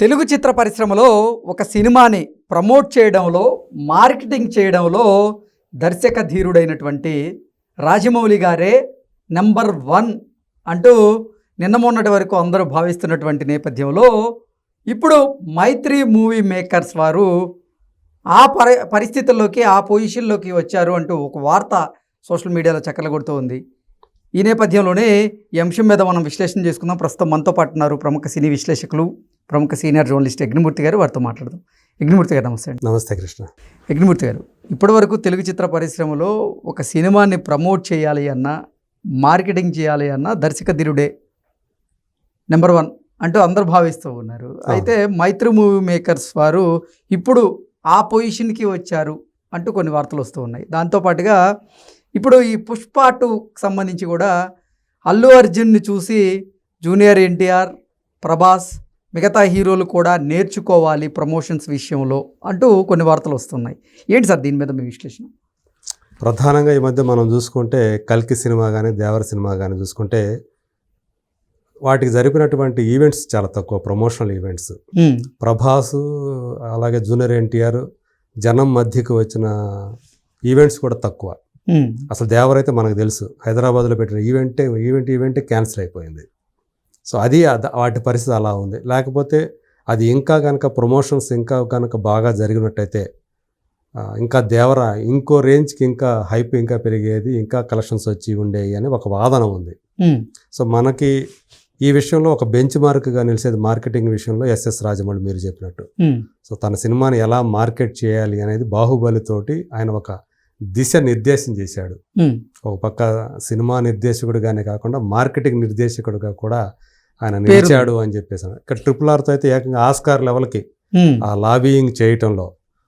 తెలుగు చిత్ర పరిశ్రమలో ఒక సినిమాని ప్రమోట్ చేయడంలో మార్కెటింగ్ చేయడంలో దర్శక ధీరుడైనటువంటి రాజమౌళి గారే నెంబర్ వన్ అంటూ నిన్న మొన్నటి వరకు అందరూ భావిస్తున్నటువంటి నేపథ్యంలో ఇప్పుడు మైత్రి మూవీ మేకర్స్ వారు ఆ పరి పరిస్థితుల్లోకి ఆ పొజిషన్లోకి వచ్చారు అంటూ ఒక వార్త సోషల్ మీడియాలో చక్కలగొడుతూ ఉంది. ఈ నేపథ్యంలోనే ఈ అంశం మీద మనం విశ్లేషణ చేసుకుందాం. ప్రస్తుతం మనతో పాటున్నారు ప్రముఖ సినీ విశ్లేషకులు ప్రముఖ సీనియర్ జర్నలిస్ట్ యజ్ఞమూర్తి గారు వారితో మాట్లాడదాం. యజ్ఞమూర్తి గారు నమస్తే నమస్తే కృష్ణ. యజ్ఞమూర్తి గారు ఇప్పటివరకు తెలుగు చిత్ర పరిశ్రమలో ఒక సినిమాని ప్రమోట్ చేయాలి అన్నా మార్కెటింగ్ చేయాలి అన్నా దర్శక ధీరుడే నెంబర్ వన్ అంటూ అందరూ భావిస్తూ ఉన్నారు. అయితే మైత్రి మూవీ మేకర్స్ వారు ఇప్పుడు ఆ పొజిషన్కి వచ్చారు అంటూ కొన్ని వార్తలు వస్తూ ఉన్నాయి. దాంతోపాటుగా ఇప్పుడు ఈ పుష్ప టూకి సంబంధించి కూడా అల్లు అర్జున్ని చూసి జూనియర్ ఎన్టీఆర్ ప్రభాస్ మిగతా హీరోలు కూడా నేర్చుకోవాలి ప్రమోషన్స్ విషయంలో అంటూ కొన్ని వార్తలు వస్తున్నాయి. ఏంటి సార్ దీని మీద మీ విశ్లేషణ? ప్రధానంగా ఈ మధ్య మనం చూసుకుంటే కల్కి సినిమా కానీ దేవర సినిమా కానీ చూసుకుంటే వాటికి జరిపినటువంటి ఈవెంట్స్ చాలా తక్కువ ప్రమోషనల్ ఈవెంట్స్. ప్రభాస్ అలాగే జూనియర్ ఎన్టీఆర్ జనం మధ్యకు వచ్చిన ఈవెంట్స్ కూడా తక్కువ. అసలు దేవర్ అయితే మనకు తెలుసు హైదరాబాద్లో పెట్టిన ఈవెంటే ఈవెంట్ ఈవెంటే క్యాన్సిల్ అయిపోయింది. సో అది వాటి పరిస్థితి అలా ఉంది. లేకపోతే అది ఇంకా కనుక ప్రమోషన్స్ ఇంకా కనుక బాగా జరిగినట్టయితే ఇంకా దేవర ఇంకో రేంజ్కి ఇంకా హైప్ ఇంకా పెరిగేది ఇంకా కలెక్షన్స్ వచ్చి ఉండేవి అని ఒక వాదన ఉంది. సో మనకి ఈ విషయంలో ఒక బెంచ్ మార్క్గా నిలిచేది మార్కెటింగ్ విషయంలో ఎస్ఎస్ రాజమౌళి మీరు చెప్పినట్టు. సో తన సినిమాని ఎలా మార్కెట్ చేయాలి అనేది బాహుబలితోటి ఆయన ఒక దిశ నిర్దేశం చేశాడు. ఒక పక్క సినిమా నిర్దేశకుడిగానే కాకుండా మార్కెటింగ్ నిర్దేశకుడిగా కూడా ఆయన. నిలిచాడు అని చెప్పేసి ఇక్కడ ట్రిపుల్ ఆర్తో అయితే ఏకంగా ఆస్కార్ లెవెల్కి ఆ లాబీయింగ్ చేయటంలో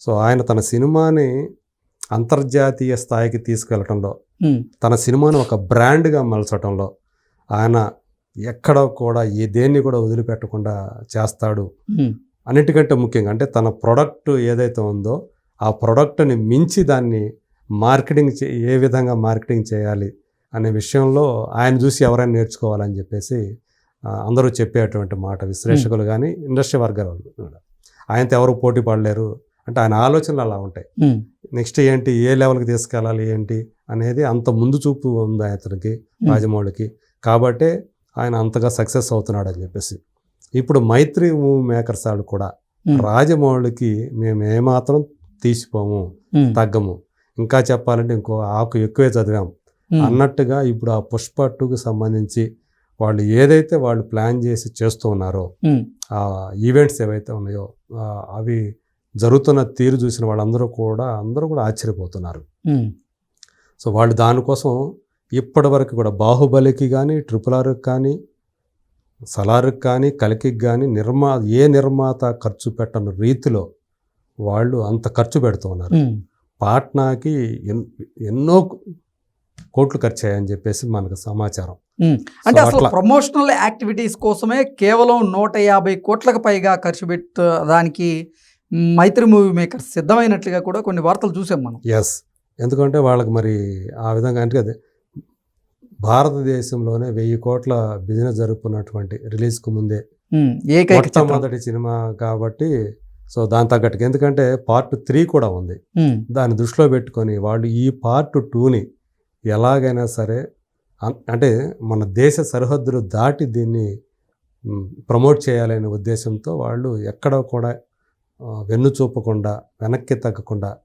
సో ఆయన తన సినిమాని అంతర్జాతీయ స్థాయికి తీసుకెళ్ళటంలో తన సినిమాని ఒక బ్రాండ్గా మలచటంలో ఆయన ఎక్కడ కూడా ఏ దేన్ని కూడా వదిలిపెట్టకుండా చేస్తాడు అన్నిటికంటే ముఖ్యంగా అంటే తన ప్రోడక్ట్ ఏదైతే ఉందో ఆ ప్రోడక్ట్ని మించి దాన్ని మార్కెటింగ్ చే ఏ విధంగా మార్కెటింగ్ చేయాలి అనే విషయంలో ఆయన చూసి ఎవరైనా నేర్చుకోవాలని చెప్పేసి అందరూ చెప్పేటువంటి మాట విశ్లేషకులు కానీ ఇండస్ట్రీ వర్గాల వాళ్ళు. ఆయనతో ఎవరు పోటీ పడలేరు. అంటే ఆయన ఆలోచనలు అలా ఉంటాయి. ఉమ్, నెక్స్ట్ ఏంటి ఏ లెవెల్కి తీసుకెళ్ళాలి ఏంటి అనేది అంత ముందు చూపు ఉంది అతనికి రాజమౌళికి. కాబట్టే ఆయన అంతగా సక్సెస్ అవుతున్నాడు అని చెప్పేసి. ఇప్పుడు మైత్రి మూవీ మేకర్స్ వాళ్ళు కూడా రాజమౌళికి మేము ఏమాత్రం తీసిపోము తగ్గము. ఇంకా చెప్పాలంటే ఇంకో ఆకు ఎక్కువే చదివాం అన్నట్టుగా ఇప్పుడు ఆ పుష్ప టూకి సంబంధించి వాళ్ళు ఏదైతే వాళ్ళు ప్లాన్ చేసి చేస్తూ ఉన్నారో ఆ ఈవెంట్స్ ఏవైతే ఉన్నాయో అవి జరుగుతున్న తీరు చూసిన వాళ్ళందరూ కూడా అందరూ కూడా ఆశ్చర్యపోతున్నారు. సో వాళ్ళు దానికోసం ఇప్పటి వరకు కూడా బాహుబలికి కానీ ట్రిపుల్ ఆర్కి కానీ సలార్కి కానీ కలికి కానీ నిర్మా ఏ నిర్మాత ఖర్చు పెట్టని రీతిలో వాళ్ళు అంత ఖర్చు పెడుతూ ఉన్నారు. పాట్నాకి ఎన్ ఎన్నో కోట్లు ఖర్చు అయ్యాయని చెప్పేసి మనకు సమాచారం. అంటే అసలు ప్రమోషనల్ యాక్టివిటీస్ కోసమే కేవలం నూట యాభై కోట్లకు పైగా ఖర్చు పెట్టడానికి మైత్రి మూవీ మేకర్స్ సిద్ధమైనట్లుగా కూడా కొన్ని వార్తలు చూసాం మనం. ఎస్ ఎందుకంటే వాళ్ళకి మరి ఆ విధంగా అంటే అదే భారతదేశంలోనే వెయ్యి కోట్ల బిజినెస్ జరుపుకున్నటువంటి రిలీజ్కు ముందే. మొట్టమొదటి సినిమా కాబట్టి సో దాని తగ్గట్టుగా. ఎందుకంటే పార్ట్ త్రీ కూడా ఉంది. దాన్ని దృష్టిలో పెట్టుకొని వాళ్ళు ఈ పార్ట్ టూని ఎలాగైనా సరే అంటే మన దేశ సరిహద్దులు దాటి దీన్ని ప్రమోట్ చేయాలనే ఉద్దేశంతో వాళ్ళు ఎక్కడ కూడా వెన్ను చూపకుండా వెనక్కి తగ్గకుండా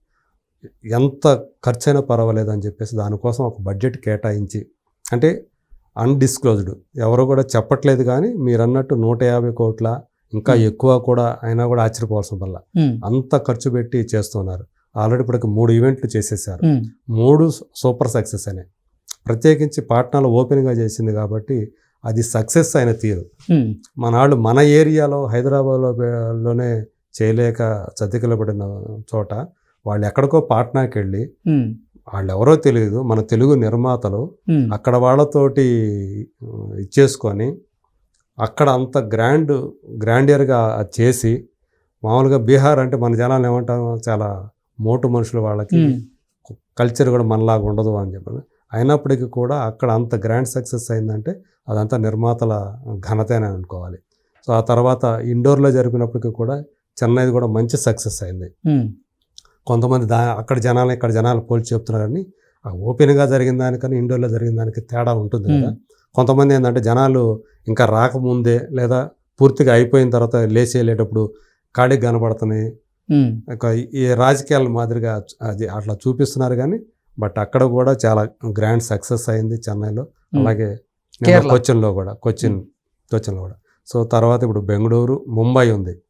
ఎంత ఖర్చైనా పర్వాలేదు అని చెప్పేసి దానికోసం ఒక బడ్జెట్ కేటాయించి అంటే అన్డిస్క్లోజ్డ్ ఎవరు కూడా చెప్పట్లేదు కానీ మీరు అన్నట్టు నూట యాభై కోట్ల ఇంకా. ఎక్కువ కూడా అయినా కూడా ఆశ్చర్యపోవాల్సిన వల్ల అంత ఖర్చు పెట్టి చేస్తున్నారు. ఆల్రెడీ ఇప్పటికి మూడు ఈవెంట్లు చేసేసారు. మూడు సూపర్ సక్సెస్ అయినాయి ప్రత్యేకించి పాట్నాలో ఓపెన్గా చేసింది కాబట్టి అది సక్సెస్ అయిన తీరు. ఉమ్, మన వాళ్ళు మన ఏరియాలో హైదరాబాద్లో లోనే చేయలేక చతికిల పడిన చోట వాళ్ళు ఎక్కడికో పాట్నాకి వెళ్ళి వాళ్ళు ఎవరో తెలియదు మన తెలుగు నిర్మాతలు అక్కడ వాళ్ళతోటి ఇచ్చేసుకొని అక్కడ అంత గ్రాండ్ గ్రాండియర్గా చేసి మామూలుగా బీహార్ అంటే మన జనాలు ఏమంటారు? చాలా మోటు మనుషులు వాళ్ళకి కల్చర్ కూడా మనలాగా ఉండదు అని చెప్పి అయినప్పటికీ కూడా అక్కడ అంత గ్రాండ్ సక్సెస్ అయిందంటే అదంతా నిర్మాతల ఘనతేనే అనుకోవాలి. సో ఆ తర్వాత ఇండోర్లో జరిపినప్పటికీ కూడా చెన్నైది కూడా మంచి సక్సెస్ అయింది. కొంతమంది దా అక్కడ జనాలు ఇక్కడ జనాలు పోల్చి చెప్తున్నారు కానీ ఆ ఓపెన్గా జరిగిన దానికని ఇండోర్లో జరిగిన దానికి తేడా ఉంటుంది కదా. కొంతమంది ఏంటంటే జనాలు ఇంకా రాకముందే లేదా పూర్తిగా అయిపోయిన తర్వాత లేచి వెళ్ళేటప్పుడు కాడికి కనబడుతున్నాయి. ఉమ్, ఒక ఈ రాజకీయాల మాదిరిగా అది అట్లా చూపిస్తున్నారు కానీ బట్ అక్కడ కూడా చాలా గ్రాండ్ సక్సెస్ అయింది చెన్నైలో. అలాగే. కొచ్చిన్లో కూడా కొచ్చిన్ కొచ్చిన్లో కూడా. సో తర్వాత ఇప్పుడు బెంగళూరు ముంబై ఉంది.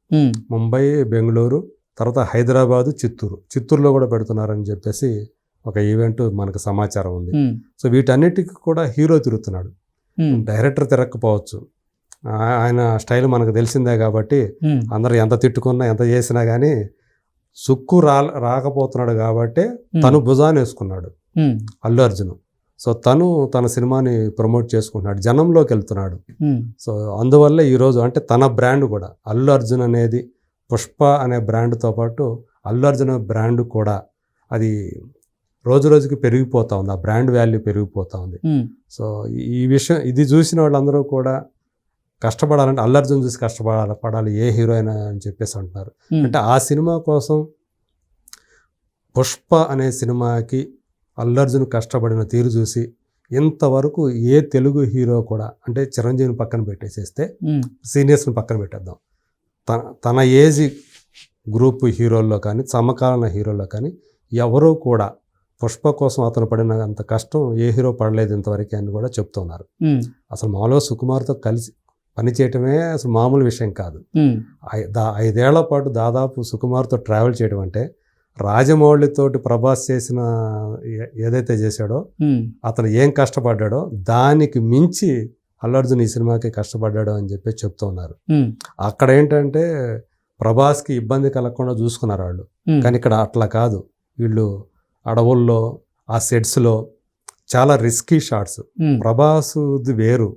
ముంబై బెంగళూరు తర్వాత హైదరాబాదు చిత్తూరు. చిత్తూరులో కూడా పెడుతున్నారని చెప్పేసి ఒక ఈవెంట్ మనకు సమాచారం ఉంది. సో వీటన్నిటికీ కూడా హీరో తిరుగుతున్నాడు. డైరెక్టర్ తిరగకపోవచ్చు. ఆయన స్టైల్ మనకు తెలిసిందే కాబట్టి అందరూ ఎంత తిట్టుకున్నా ఎంత చేసినా కానీ సుక్కు రా రాకపోతున్నాడు కాబట్టి తను భుజాన్ని వేసుకున్నాడు అల్లు అర్జున్. సో తను తన సినిమాని ప్రమోట్ చేసుకుంటున్నాడు జనంలోకి వెళ్తున్నాడు. సో అందువల్ల ఈరోజు అంటే తన బ్రాండ్ కూడా అల్లు అర్జున్ అనేది పుష్ప అనే బ్రాండ్తో పాటు అల్లు అర్జున్ బ్రాండ్ కూడా అది రోజు రోజుకి పెరిగిపోతా ఉంది ఆ బ్రాండ్ వాల్యూ పెరిగిపోతా ఉంది. సో ఈ విషయం ఇది చూసిన వాళ్ళందరూ కూడా కష్టపడాలంటే అల్లు అర్జున్ చూసి కష్టపడాలి పడాలి ఏ హీరో అయినా అని చెప్పేసి అంటున్నారు. అంటే ఆ సినిమా కోసం పుష్ప అనే సినిమాకి అల్లు అర్జున్ కష్టపడిన తీరు చూసి ఇంతవరకు ఏ తెలుగు హీరో కూడా అంటే చిరంజీవిని పక్కన పెట్టేసేస్తే సీనియర్స్ని పక్కన పెట్టేద్దాం. తన తన ఏజ్ గ్రూప్ హీరోల్లో కానీ సమకాలీన హీరోల్లో కానీ ఎవరూ కూడా పుష్ప కోసం అతను పడిన అంత కష్టం ఏ హీరో పడలేదు ఇంతవరకు అని కూడా చెప్తున్నారు. అసలు మామూలుగా సుకుమార్తో కలిసి పని చేయటమే అసలు మామూలు విషయం కాదు. ఐదేళ్ళ పాటు దాదాపు సుకుమార్తో ట్రావెల్ చేయడం అంటే రాజమౌళితోటి ప్రభాస్ చేసిన ఏదైతే చేశాడో అతను ఏం కష్టపడ్డాడో దానికి మించి అల్లు అర్జున్ ఈ సినిమాకి కష్టపడ్డాడు అని చెప్పి చెప్తూ ఉన్నారు. అక్కడ ఏంటంటే ప్రభాస్కి ఇబ్బంది కలగకుండా చూసుకున్నారు వాళ్ళు. కానీ ఇక్కడ అట్లా కాదు. వీళ్ళు అడవుల్లో ఆ సెట్స్లో చాలా రిస్కీ షాట్స్. ప్రభాస్ది వేరు.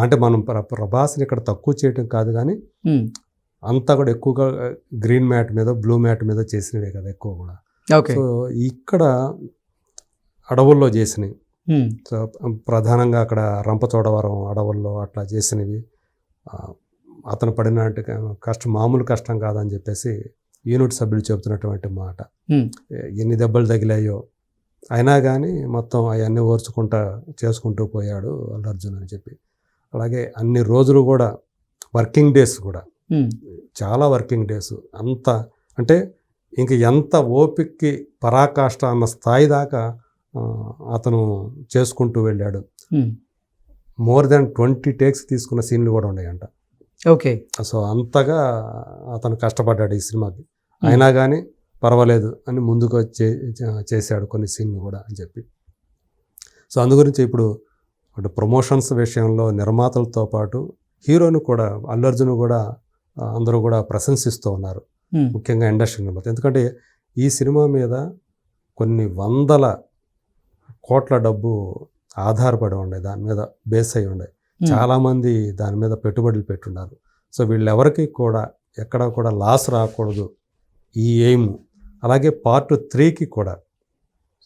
అంటే మనం ప్ర- ప్రభాస్ని ఇక్కడ తక్కువ చేయటం కాదు కానీ అంతా కూడా ఎక్కువగా గ్రీన్ మ్యాట్ మీద బ్లూ మ్యాట్ మీద చేసినవే కదా ఎక్కువ కూడా. సో ఇక్కడ అడవుల్లో చేసినవి. సో ప్రధానంగా అక్కడ రంపచోడవరం అడవుల్లో అట్లా చేసినవి. అతను పడిన కష్టం మామూలు కష్టం కాదని చెప్పేసి యూనిట్ సభ్యులు చెబుతున్నటువంటి మాట. ఎన్ని దెబ్బలు తగిలాయో అయినా కానీ మొత్తం అవన్నీ ఓర్చుకుంటా చేసుకుంటూ పోయాడు అల్లు అర్జున్ అని చెప్పి. అలాగే అన్ని రోజులు కూడా వర్కింగ్ డేస్ కూడా. చాలా వర్కింగ్ డేస్. అంత అంటే ఇంక ఎంత ఓపిక్కి పరాకాష్ట అన్న స్థాయి దాకా అతను చేసుకుంటూ వెళ్ళాడు. మోర్ దెన్ ట్వంటీ టేక్స్ తీసుకున్న సీన్లు కూడా ఉన్నాయంట. ఓకే. సో అంతగా అతను కష్టపడ్డాడు ఈ సినిమాకి. అయినా కానీ పర్వాలేదు అని ముందుకు చే చేశాడు కొన్ని సీన్లు కూడా అని చెప్పి. సో అందు గురించి ఇప్పుడు అటు ప్రమోషన్స్ విషయంలో నిర్మాతలతో పాటు హీరోని కూడా అల్లు అర్జున్ కూడా అందరూ కూడా ప్రశంసిస్తూ ఉన్నారు. ముఖ్యంగా ఇండస్ట్రీ నిర్మాత ఎందుకంటే ఈ సినిమా మీద కొన్ని వందల కోట్ల డబ్బు ఆధారపడి ఉండే దాని మీద బేస్ అయి ఉండే. చాలామంది దాని మీద పెట్టుబడులు పెట్టున్నారు. సో వీళ్ళెవరికి కూడా ఎక్కడ కూడా లాస్ రాకూడదు ఈ ఎయిమ్ అలాగే పార్ట్ త్రీకి కూడా.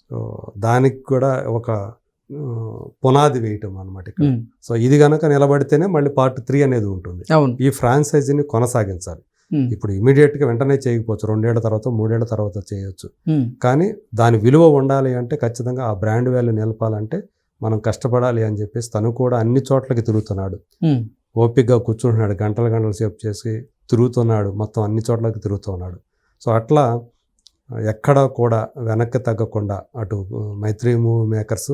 సో దానికి కూడా ఒక పునాది వేయటం అనమాట సో ఇది కనుక నిలబడితేనే మళ్ళీ పార్ట్ త్రీ అనేది ఉంటుంది. ఈ ఫ్రాంచైజీని కొనసాగించాలి. ఇప్పుడు ఇమీడియట్గా వెంటనే చేయకపోవచ్చు. రెండేళ్ళ తర్వాత మూడేళ్ళ తర్వాత చేయొచ్చు. కానీ దాని విలువ ఉండాలి అంటే ఖచ్చితంగా ఆ బ్రాండ్ వాల్యూ నిలపాలంటే మనం కష్టపడాలి అని చెప్పేసి తను కూడా అన్ని చోట్లకి తిరుగుతున్నాడు. ఓపికగా కూర్చుంటున్నాడు. గంటల గంటల సేపు చేసి తిరుగుతున్నాడు. మొత్తం అన్ని చోట్లకి తిరుగుతున్నాడు. సో అట్లా ఎక్కడా కూడా వెనక్కి తగ్గకుండా అటు మైత్రి మూవీ మేకర్స్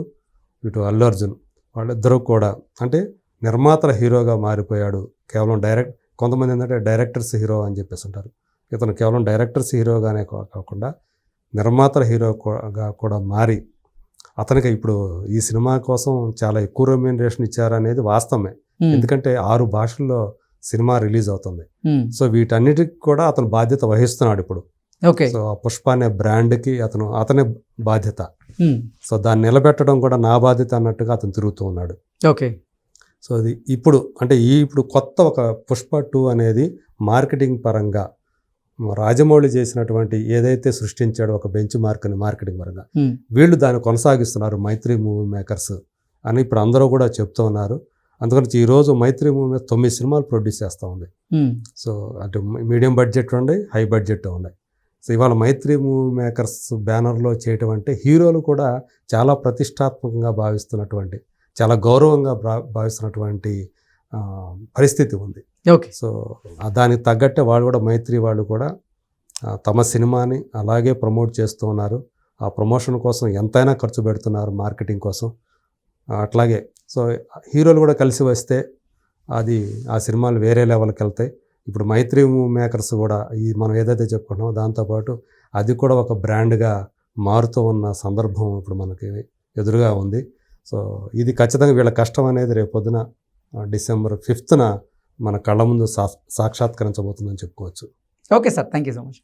ఇటు అల్లు అర్జున్ వాళ్ళిద్దరూ కూడా అంటే నిర్మాతల హీరోగా మారిపోయాడు కేవలం డైరెక్ట్ కొంతమంది ఏంటంటే డైరెక్టర్స్ హీరో అని చెప్పేసి ఉంటారు. ఇతను కేవలం డైరెక్టర్స్ హీరోగానే కాకుండా నిర్మాతల హీరోగా కూడా మారి అతనికి ఇప్పుడు ఈ సినిమా కోసం చాలా ఎక్కువ రెమ్యూనరేషన్ ఇచ్చారనేది వాస్తవమే. ఎందుకంటే ఆరు భాషల్లో సినిమా రిలీజ్ అవుతుంది. సో వీటన్నిటికి కూడా అతను బాధ్యత వహిస్తున్నాడు ఇప్పుడు. ఓకే. సో ఆ పుష్ప అనే బ్రాండ్కి అతను అతనే బాధ్యత. సో దాన్ని నిలబెట్టడం కూడా నా బాధ్యత అన్నట్టుగా అతను తిరుగుతూ ఉన్నాడు. ఓకే. సో అది ఇప్పుడు అంటే ఈ ఇప్పుడు కొత్త ఒక పుష్ప టూ అనేది మార్కెటింగ్ పరంగా రాజమౌళి చేసినటువంటి ఏదైతే సృష్టించాడో ఒక బెంచ్ మార్క్ని మార్కెటింగ్ పరంగా వీళ్ళు దాన్ని కొనసాగిస్తున్నారు మైత్రి మూవీ మేకర్స్ అని ఇప్పుడు అందరూ కూడా చెప్తూ ఉన్నారు. అందుకని ఈరోజు మైత్రి మూవీ తొమ్మిది సినిమాలు ప్రొడ్యూస్ చేస్తూ ఉంది. సో అటు మీడియం బడ్జెట్ ఉండే హై బడ్జెట్ ఉన్నాయి సో ఇవాళ మైత్రి మూవీ మేకర్స్ బ్యానర్లో చేయటం అంటే హీరోలు కూడా చాలా ప్రతిష్టాత్మకంగా భావిస్తున్నటువంటి చాలా గౌరవంగా భా భావిస్తున్నటువంటి పరిస్థితి ఉంది. ఓకే. సో దానికి తగ్గట్టే వాళ్ళు కూడా మైత్రి వాళ్ళు కూడా తమ సినిమాని అలాగే ప్రమోట్ చేస్తూ ఉన్నారు. ఆ ప్రమోషన్ కోసం ఎంతైనా ఖర్చు పెడుతున్నారు మార్కెటింగ్ కోసం. అట్లాగే సో హీరోలు కూడా కలిసి వస్తే అది ఆ సినిమాలు వేరే లెవెల్కి వెళ్తాయి. ఇప్పుడు మైత్రి మేకర్స్ కూడా ఈ మనం ఏదైతే చెప్పుకుంటున్నామో దాంతోపాటు అది కూడా ఒక బ్రాండ్గా మారుతూ ఉన్న సందర్భం ఇప్పుడు మనకి ఎదురుగా ఉంది. సో ఇది ఖచ్చితంగా వీళ్ళ కష్టం అనేది రేపొద్దున డిసెంబర్ ఫిఫ్త్న మన కళ్ళ ముందు సా సాక్షాత్కరించబోతుందని చెప్పుకోవచ్చు. Okay sir. Thank you so much.